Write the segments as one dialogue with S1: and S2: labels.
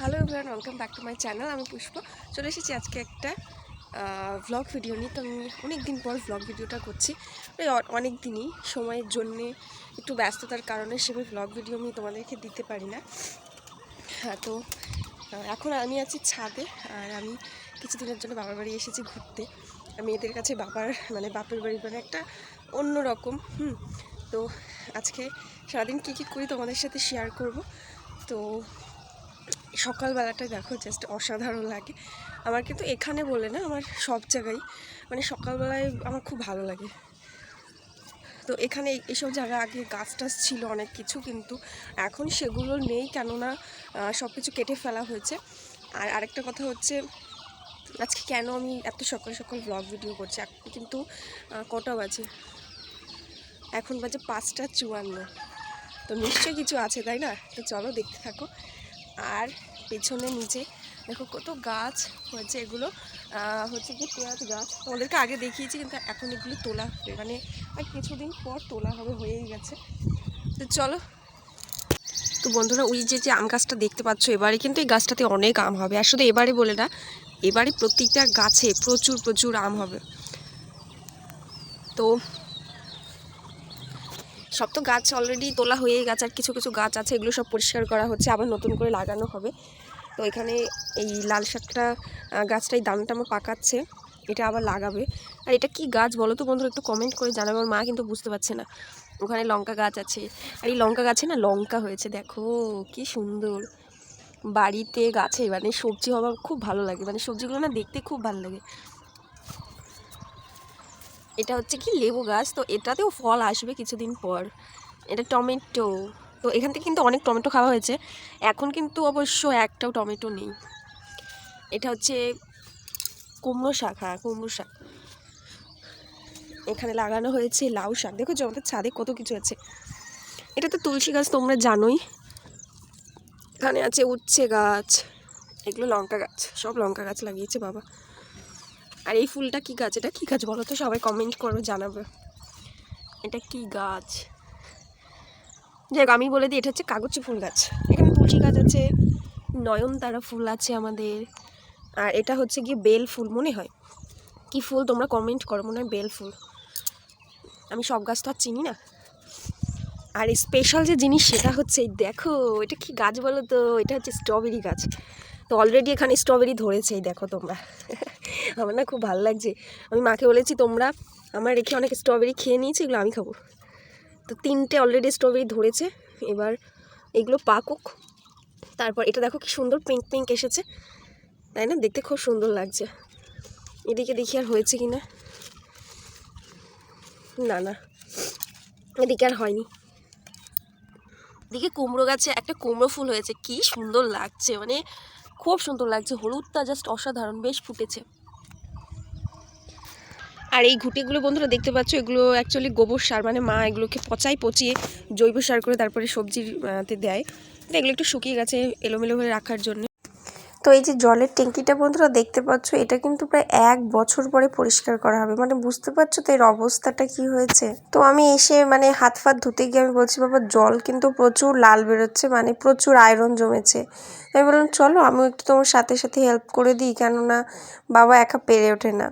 S1: Hello everyone welcome back to my channel আমি পুষ্প। চলে এসেছি আজকে একটা ভ্লগ ভিডিও নিয়ে। তো আমি অনেক দিন পর ভ্লগ ভিডিওটা করছি। অনেক দিনই সময়ের জন্যে, একটু ব্যস্ততার কারণে সেভাবে ভ্লগ ভিডিও আমি তোমাদেরকে দিতে পারি না। হ্যাঁ তো এখন আমি আছি ছাদে, আর আমি কিছুদিনের জন্য বাবার বাড়ি এসেছি ঘুরতে। আমি এদের কাছে বাবার মানে বাপের বাড়ি মানে একটা অন্য রকম, হুম। তো আজকে সারাদিন কী কী করি তোমাদের সাথে শেয়ার করব। তো সকালবেলাটা দেখো জাস্ট অসাধারণ লাগে। আমার কিন্তু এখানে বলে না, আমার সব জায়গায় মানে সকালবেলায় আমার খুব ভালো লাগে। তো এখানে এই- এইসব জায়গা আগে গাছ টাছ ছিল অনেক কিছু, কিন্তু এখন সেগুলো নেই কেননা সব কিছু কেটে ফেলা হয়েছে। আর আরেকটা কথা হচ্ছে, আজকে কেন আমি এত সকাল সকাল ব্লগ ভিডিও করছি? এখন কিন্তু কটা বাজে? এখন বাজে পাঁচটা চুয়ান্ন। তো নিশ্চয়ই কিছু আছে, তাই না? তো চলো দেখতে থাকো। আর পেছনে নিচে দেখো কত গাছ হয়েছে এগুলো। হচ্ছে কি পেঁয়াজ গাছ। তোমাদেরকে আগে দেখিয়েছি, কিন্তু এখন এগুলো তোলা হবে মানে কিছুদিন পর তোলা হবে, হয়েই গেছে। তো চলো। তো বন্ধুরা, ওই যে যে আম গাছটা দেখতে পাচ্ছ, এবারে কিন্তু এই গাছটাতে অনেক আম হবে। আর শুধু এবারে বলে না, এবারে প্রত্যেকটা গাছে প্রচুর প্রচুর আম হবে। তো সব তো গাছ অলরেডি তোলা হয়েই গেছে, আর কিছু কিছু গাছ আছে, এগুলো সব পরিষ্কার করা হচ্ছে, আবার নতুন করে লাগানো হবে। তো এখানে এই লাল শাকটা গাছটাই আমার পাকাচ্ছে, এটা আবার লাগাবে। আর এটা কি গাছ বলো তো বন্ধুরা, একটু কমেন্ট করে জানাবে, আমার মা কিন্তু বুঝতে পারছে না। ওখানে লঙ্কা গাছ আছে। আর এই লঙ্কা গাছে না লঙ্কা হয়েছে, দেখো কি সুন্দর। বাড়িতে গাছে মানে সবজি হওয়া খুব ভালো লাগে মানে সবজিগুলো না দেখতে খুব ভালো লাগে। এটা হচ্ছে কি লেবু গাছ, তো এটাতেও ফল আসবে কিছুদিন পর। এটা টমেটো। তো এখান থেকে কিন্তু অনেক টমেটো খাওয়া হয়েছে। এখন কিন্তু অবশ্য একটাও টমেটো নেই। এটা হচ্ছে কুমড়ো শাক হ্যাঁ কুমড়ো শাক। এখানে লাগানো হয়েছে লাউ শাক। দেখো যে আমাদের ছাদে কত কিছু আছে। এটা তো তুলসী গাছ তোমরা জানোই। এখানে আছে উচ্ছে গাছ, এগুলো লঙ্কা গাছ, সব লঙ্কা গাছ লাগিয়েছে বাবা। আর এই ফুলটা কি গাছ? এটা কি গাছ বলো তো? সবাই কমেন্ট করো, জানাবে। এটা কি গাছ? যাই হোক, আমি বলে দিই, এটা হচ্ছে কাগজি ফুল গাছ। এখানে তুলসী গাছ আছে, নয়নতারা ফুল আছে আমাদের, আর এটা হচ্ছে গিয়ে বেল ফুল, মনে হয়। কি ফুল তোমরা কমেন্ট করো, মনে হয় বেল ফুল। আমি সব গাছ তো আর চিনি না। আর স্পেশাল যে জিনিস, সেটা হচ্ছে দেখো, এটা কি গাছ বলো তো? এটা হচ্ছে স্ট্রবেরি গাছ। তো অলরেডি এখানে স্ট্রবেরি ধরেছে, এই দেখো তোমরা। আমার না খুব ভালো লাগছে। আমি মাকে বলেছি, তোমরা আমার রেখে অনেক স্ট্রবেরি খেয়ে নিয়েছি, এগুলো আমি খাব। তো তিনটে অলরেডি স্ট্রবেরি ধরেছে, এবার এগুলো পাকুক। তারপর এটা দেখো কি সুন্দর পিঙ্ক পিঙ্ক এসেছে, তাই না? দেখতে খুব সুন্দর লাগছে। এদিকে দেখি আর হয়েছে কি না। না না, এদিকে আর হয়নি। এদিকে কুমড়ো গাছে একটা কুমড়ো ফুল হয়েছে, কি সুন্দর লাগছে মানে খুব সুন্দর লাগছে। হলুদটা জাস্ট অসাধারণ, বেশ ফুটেছে। আর এই ঘুটিগুলো বন্ধুরা দেখতে পাচ্ছ, এগুলো অ্যাকচুয়ালি গোবর সার মানে মা এগুলোকে পচাই পচিয়ে জৈব সার করে তারপরে সবজির তে দেয়। এগুলো একটু শুকিয়ে গেছে এলোমেলো হয়ে রাখার জন্য। তো এই যে জলের ট্যাঙ্কিটা বন্ধুরা দেখতে পাচ্ছ, এটা কিন্তু প্রায় এক বছর পরে পরিষ্কার করা হবে। মানে বুঝতে পারছ তো এর অবস্থাটা কি হয়েছে? তো আমি এসে মানে হাত ফাত ধুতে গিয়ে আমি বলছি, বাবা, জল কিন্তু প্রচুর লাল বেরোচ্ছে মানে প্রচুর আয়রন জমেছে। আমি বললাম, চলো আমি একটু তোমার সাথে সাথে হেল্প করে দিই, কেননা বাবা একা পেরে ওঠে না।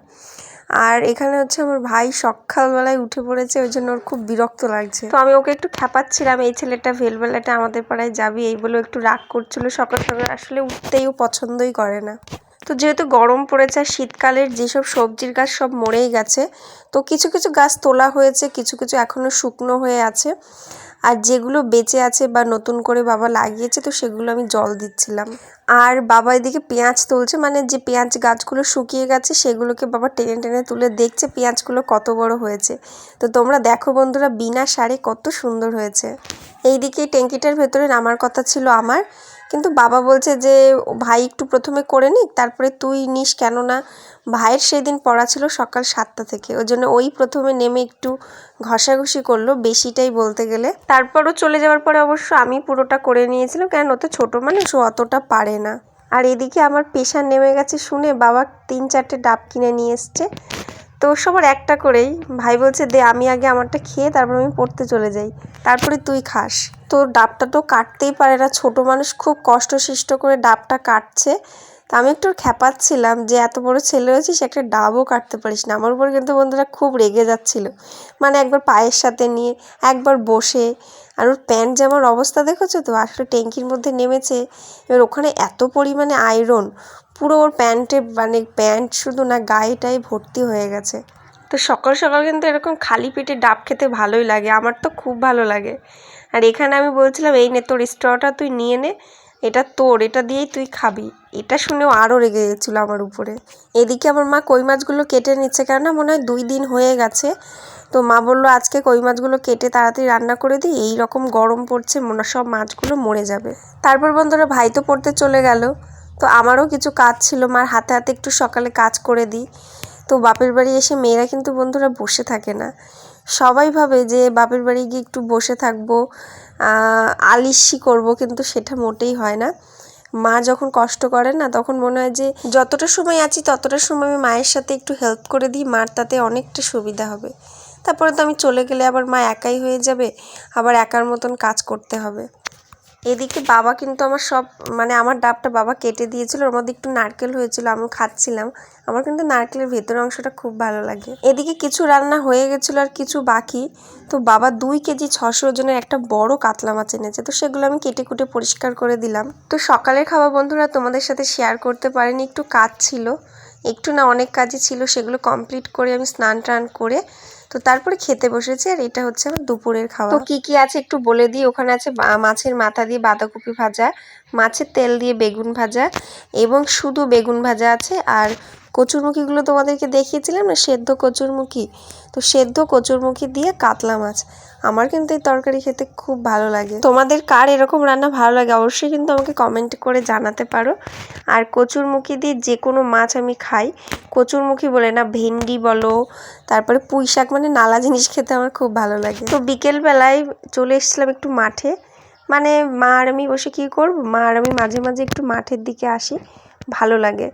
S1: আর এখানে হচ্ছে আমার ভাই সকালবেলায় উঠে পড়েছে, ওই জন্য ওর খুব বিরক্ত লাগছে। তো আমি ওকে একটু খ্যাপাচ্ছিলাম এই ছেলেটা ভেলবেলাটা আমাদের পাড়ায় যাবি এই বলে একটু রাগ করছিল। সকাল সকাল আসলে উঠতেই ও পছন্দই করে না। তো যেহেতু গরম পড়েছে আর শীতকালের যেসব সবজির গাছ সব মরেই গেছে, তো কিছু কিছু গাছ তোলা হয়েছে, কিছু কিছু এখনও শুকনো হয়ে আছে। আর যেগুলো বেঁচে আছে বা নতুন করে বাবা লাগিয়েছে, তো সেগুলো আমি জল দিচ্ছিলাম। আর বাবা এদিকে পেঁয়াজ তুলছে মানে যে পেঁয়াজ গাছগুলো শুকিয়ে গেছে সেগুলোকে বাবা টেনে টেনে তুলে দেখছে পেঁয়াজগুলো কত বড় হয়েছে। তো তোমরা দেখো বন্ধুরা, বিনা সারে কত সুন্দর হয়েছে। এইদিকে এই ট্যাঙ্কিটার ভেতরে নামার কথা ছিল আমার। কিন্তু বাবা বলছে যে, ভাই, একটু প্রথমে করে নিক, তারপরে তুই নিস। কেননা ভাইয়ের সেদিন পড়া ছিল সকাল সাতটা থেকে। ওই জন্য ওই প্রথমে নেমে একটু ঘষাঘষি করল বেশিটাই বলতে গেলে। তারপরও চলে যাওয়ার পরে অবশ্য আমি পুরোটা করে নিয়েছিলাম কেন ও তো ছোটো মানুষ, ও অতটা পারে না। আর এদিকে আমার পেশা নেমে গেছে শুনে বাবা তিন চারটে ডাব কিনে নিয়ে এসছে।
S2: তো সবার একটা করেই, ভাই বলছে, দে, আমি আগে আমারটা খেয়ে তারপর আমি পড়তে চলে যাই। তারপরে তুই খাস। তো ডাবটা তো কাটতেই পারে না, ছোট মানুষ খুব কষ্ট সৃষ্ট করে ডাবটা কাটছে। তো আমি একটু খ্যাপাচ্ছিলাম যে, এত বড় ছেলে হয়েছিস, একটা ডাবও কাটতে পারিস না। আমার উপর কিন্তু বন্ধুরা খুব রেগে যাচ্ছিল। মানে একবার পায়ের সাথে নিয়ে, একবার বসে আর ওর প্যান্ট জামার অবস্থা দেখেছ তো? আসলে ট্যাঙ্কির মধ্যে নেমেছে। এবার ওখানে এত পরিমাণে আয়রন পুরো ওর প্যান্টে মানে প্যান্ট শুধু না, গায়েটাই ভর্তি হয়ে গেছে। তো সকাল সকাল কিন্তু এরকম খালি পেটে ডাব খেতে ভালোই লাগে, আমার তো খুব ভালো লাগে। আর এখানে আমি বলছিলাম, এই নে তোর স্ট্রটা তুই নিয়ে নে, এটা তোর, এটা দিয়েই তুই খাবি। এটা শুনেও আরও রেগে গেছিল আমার উপরে। এদিকে আমার মা কই মাছগুলো কেটে নিচ্ছে, কেননা মনে হয় দুই দিন হয়ে গেছে। তো মা বলল, আজকে কই মাছগুলো কেটে তাড়াতাড়ি রান্না করে দিই? এই রকম গরম পড়ছে, মনে সব মাছগুলো মরে যাবে। তারপর বন্ধুরা ভাই তো পড়তে চলে গেল। তো আমারও কিছু কাজ ছিল, মার হাতে হাতে একটু সকালে কাজ করে দিই। তো বাপের বাড়ি এসে মেয়েরা কিন্তু বন্ধুরা বসে থাকে না। সবাই ভাবে যে বাপের বাড়ি গিয়ে একটু বসে থাকব আলিসি করব, কিন্তু সেটা মোটেই হয় না। মা যখন কষ্ট করে না, তখন মনে হয় যে যতটা সময় আছি, ততটা সময় আমি মায়ের সাথে একটু হেল্প করে দিই, মার তাতে অনেকটা সুবিধা হবে। তারপরে তো আমি চলে গেলে আবার মা একাই হয়ে যাবে, আবার একার মতন কাজ করতে হবে। এদিকে বাবা কিন্তু আমার সব মানে আমার ডাবটা বাবা কেটে দিয়েছিল, ওর মধ্যে একটু নারকেল হয়েছিল আমি খাচ্ছিলাম। আমার কিন্তু নারকেলের ভেতর অংশটা খুব ভালো লাগে। এদিকে কিছু রান্না হয়ে গেছিল আর কিছু বাকি। তো বাবা দুই কেজি ছশো ওজনের একটা বড় কাতলা মাছ এনেছে, তো সেগুলো আমি কেটে কুটে পরিষ্কার করে দিলাম। তো সকালের খাওয়া বন্ধুরা তোমাদের সাথে শেয়ার করতে পারিনি, একটু কাজ ছিল। একটু না অনেক কাজই ছিল, সেগুলো কমপ্লিট করে আমি স্নান টান করে তো তারপরে খেতে বসেছি আর এটা হচ্ছে আমার দুপুরের খাওয়া তো কি কি আছে একটু বলে দিই? ওখানে আছে মাছের মাথা দিয়ে বাঁধাকপি ভাজা, মাছের তেল দিয়ে বেগুন ভাজা এবং শুধু বেগুন ভাজা আছে আর কচুরমুখিগুলো তোমাদেরকে দেখিয়েছিলাম না, সেদ্ধ কচুরমুখী। তো সেদ্ধ কচুরমুখী দিয়ে কাতলা মাছ। আমার কিন্তু এই তরকারি খেতে খুব ভালো লাগে। তোমাদের কার এরকম রান্না ভালো লাগে অবশ্যই কিন্তু আমাকে কমেন্ট করে জানাতে পারো। আর কচুরমুখী দিয়ে যে কোনো মাছ আমি খাই। কচুরমুখী বলে না, ভেন্ডি বলো, তারপরে পুঁই শাক মানে নালা জিনিস খেতে আমার খুব ভালো লাগে। তো বিকেলবেলায় চলে এসেছিলাম একটু মাঠে। মানে মা আর আমি বসে কী করব? মা আর আমি মাঝে মাঝে একটু মাঠের দিকে আসি ভালো লাগে।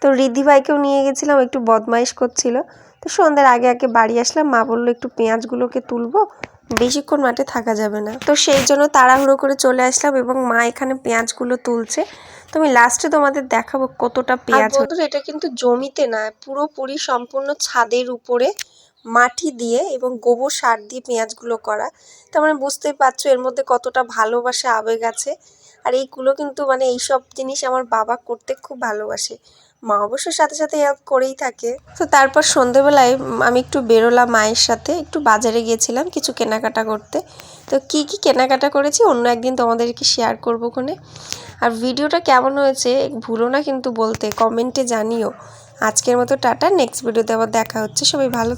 S2: তো রিদ্ধি ভাইকেও নিয়ে গেছিলাম একটু বদমাইশ করছিল। তো সন্ধ্যার আগে আগে বাড়ি আসলাম মা বলল একটু পেঁয়াজগুলোকে তুলবো বেশিক্ষণ মাঠে থাকা যাবে না। তো সেই জন্য তাড়াহুড়ো করে চলে আসলাম এবং মা এখানে পেঁয়াজগুলো তুলছে। তো আমি লাস্টে তোমাদের দেখাবো কতটা পেঁয়াজ এটা কিন্তু জমিতে না পুরোপুরি সম্পূর্ণ ছাদের উপরে মাটি দিয়ে এবং গোবর সার দিয়ে পেঁয়াজগুলো করা। তার মানে বুঝতেই পারছ এর মধ্যে কতটা ভালোবাসা, আবেগ আছে। আর এইগুলো কিন্তু মানে এইসব জিনিস আমার বাবা করতে খুব ভালোবাসে। মা অবশ্য সাথে সাথে হেল্প করেই থাকে। তো তারপর সন্ধেবেলায় আমি একটু বেরোলাম মায়ের সাথে, একটু বাজারে গিয়েছিলাম কিছু কেনাকাটা করতে। তো কি কি কেনাকাটা করেছি অন্য একদিন তোমাদেরকে শেয়ার করব কোনে আর ভিডিওটা কেমন হয়েছে ভুলো না কিন্তু বলতে কমেন্টে জানিও। আজকের মতো টাটা নেক্সট ভিডিওতে আবার দেখা হচ্ছে। সবাই ভালো